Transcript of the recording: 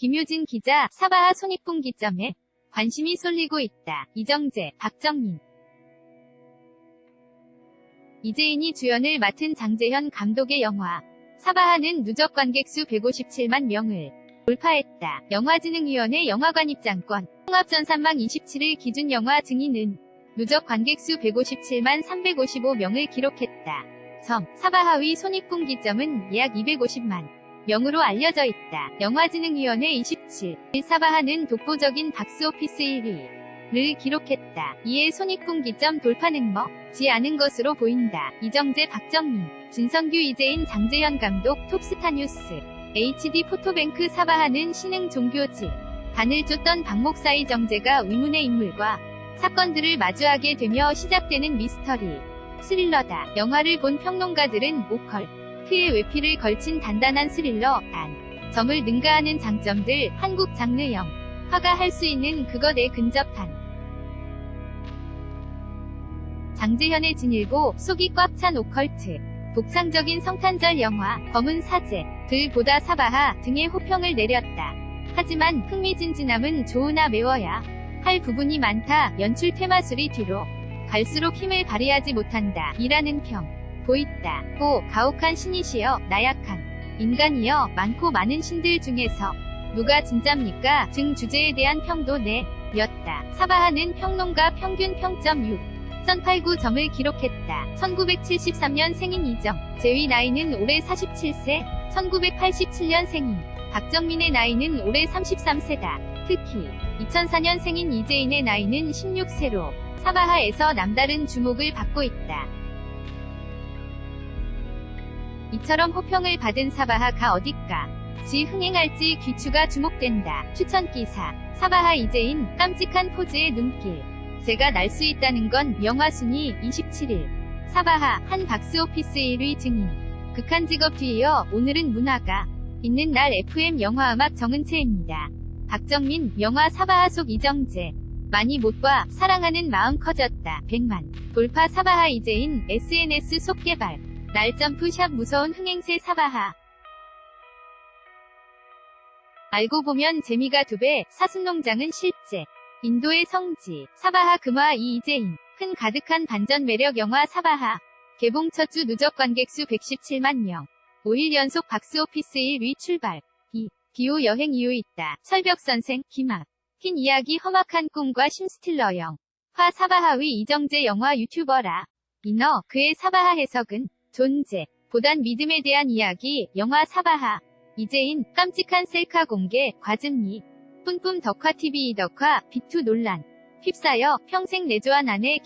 김효진 기자, 사바하 손익분기점에 관심이 쏠리고 있다. 이정재, 박정민. 이재인이 주연을 맡은 장재현 감독의 영화 사바하는 누적 관객수 157만 명을 돌파했다. 영화진흥위원회 영화관 입장권 통합전산망 27일 기준 영화 증인은 누적 관객수 157만 355명을 기록했다. 점 사바하의 손익분기점은 약 250만 명으로 알려져 있다. 영화진흥위원회 27. 사바하는 독보적인 박스오피스 1위 를 기록했다. 이에 손익분기점 돌파는 뭐지 않은 것으로 보인다. 이정재 박정민, 진성규 이재인 장재현 감독 톱스타 뉴스 HD 포토뱅크 사바하는 신흥 종교지 간을 쫓던 박 목사의 정제가 의문의 인물과 사건들을 마주하게 되며 시작되는 미스터리 스릴러다. 영화를 본 평론가들은 오컬 트의 외피를 걸친 단단한 스릴러 단 점을 능가하는 장점들 한국 장르 영 화가 할 수 있는 그것에 근접한 장재현의 진일보 속이 꽉 찬 오컬트 독창적인 성탄절 영화 검은 사제 들보다 사바하 등의 호평을 내렸다. 하지만 흥미진진함은 좋으나 매워야 할 부분이 많다. 연출 테마술이 뒤로 갈수록 힘을 발휘하지 못한다. 이라는 평. 보있다. 고 가혹한 신이시여 나약한 인간이여 많고 많은 신들 중에서 누가 진짜입니까? 등 주제에 대한 평도 내렸다. 사바하는 평론가 평균 평점 6. 1089점을 기록했다. 1973년 생인 이정. 제위 나이는 올해 47세. 1987년 생인. 박정민의 나이는 올해 33세다. 특히 2004년 생인 이재인의 나이는 16세로 사바하에서 남다른 주목을 받고 있다. 이처럼 호평을 받은 사바하가 어딜까? 지 흥행할지 귀추가 주목된다. 추천기사. 사바하 이재인 깜찍한 포즈의 눈길. 제가 날 수 있다는 건 영화 순위 27일. 사바하 한 박스 오피스 1위 증인. 극한 직업 뒤이어 오늘은 문화가 있는 날 FM 영화음악 정은채입니다. 박정민 영화 사바하 속 이정재. 많이 못 봐 사랑하는 마음 커졌다. 100만. 돌파 사바하 이재인 SNS 속 개발 날점프 샵 무서운 흥행세 사바하 알고 보면 재미가 두 배 사슴농장은 실제 인도의 성지 사바하 금화 이이재인 큰 가득한 반전 매력 영화 사바하 개봉 첫 주 누적 관객수 117만 명 5일 연속 박스 오피스 1위 출발 2. 기후 여행 이유 있다. 철벽 선생 기막 흰 이야기 험악한 꿈과 심스틸러 영. 화 사바하위 이정재 영화 유튜버라. 이너 그의 사바하 해석은 존재 보단 믿음에 대한 이야기 영화 사바하. 이재인 깜찍한 셀카 공개 과즙리 뿜뿜 덕화 TV 덕화 비투 논란. 휩싸여 평생 내조한 아내